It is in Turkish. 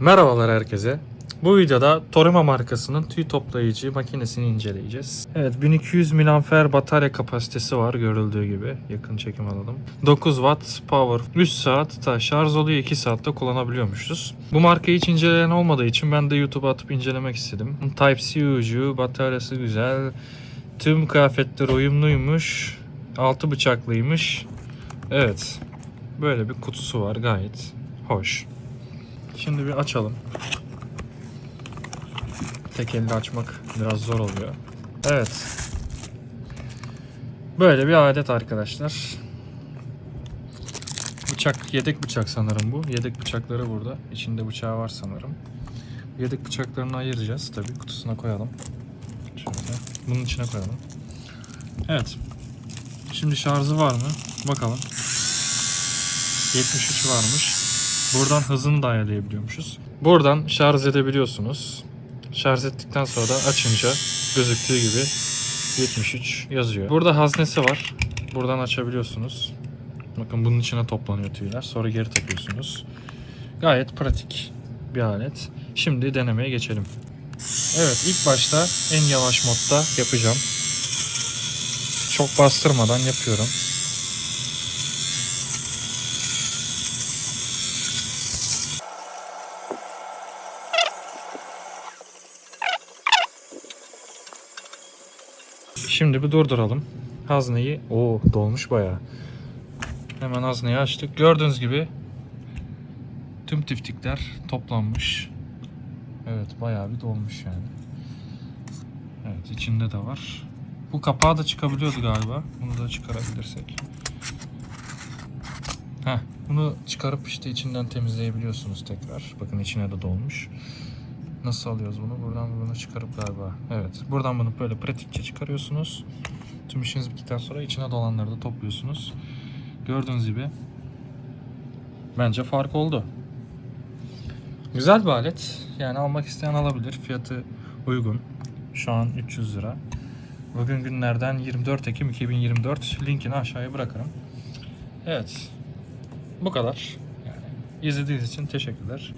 Merhabalar herkese. Bu videoda Torima markasının tüy toplayıcı makinesini inceleyeceğiz. Evet 1200 mAh batarya kapasitesi var görüldüğü gibi. Yakın çekim alalım. 9 watt power 3 saat şarj oluyor 2 saatte kullanabiliyormuşuz. Bu markayı hiç inceleyen olmadığı için ben de YouTube'a atıp incelemek istedim. Type-C ucu, bataryası güzel. Tüm kıyafetler uyumluymuş. Altı bıçaklıymış. Evet. Böyle bir kutusu var gayet hoş. Şimdi bir açalım. Tek elle açmak biraz zor oluyor. Evet. Böyle bir adet arkadaşlar. Bıçak, yedek bıçak sanırım bu. Yedek bıçakları burada. İçinde bıçağı var sanırım. Yedek bıçaklarını ayıracağız. Tabii kutusuna koyalım. Şöyle. Bunun içine koyalım. Evet. Şimdi şarjı var mı? Bakalım. 73 varmış. Buradan hızını da ayarlayabiliyormuşuz. Buradan şarj edebiliyorsunuz. Şarj ettikten sonra da açınca gözüktüğü gibi 73 yazıyor. Burada haznesi var. Buradan açabiliyorsunuz. Bakın bunun içine toplanıyor tüyler. Sonra geri takıyorsunuz. Gayet pratik bir alet. Şimdi denemeye geçelim. Evet ilk başta en yavaş modda yapacağım. Çok bastırmadan yapıyorum. Şimdi bir durduralım. Hazneyi, o dolmuş bayağı. Hemen hazneyi açtık. Gördüğünüz gibi tüm tiftikler toplanmış. Evet bayağı bir dolmuş yani. Evet içinde de var. Bu kapağı da çıkabiliyordu galiba. Bunu da çıkarabilirsek. Heh, bunu çıkarıp işte içinden temizleyebiliyorsunuz tekrar. Bakın içine de dolmuş. Nasıl alıyoruz bunu? Buradan bunu çıkarıp galiba. Evet. Buradan bunu böyle pratikçe çıkarıyorsunuz. Tüm işiniz bittikten sonra içine dolanları da topluyorsunuz. Gördüğünüz gibi bence fark oldu. Güzel bir alet. Yani almak isteyen alabilir. Fiyatı uygun. Şu an 300 lira. Bugün günlerden 24 Ekim 2024. Linkini aşağıya bırakırım. Evet. Bu kadar. Yani izlediğiniz için teşekkürler.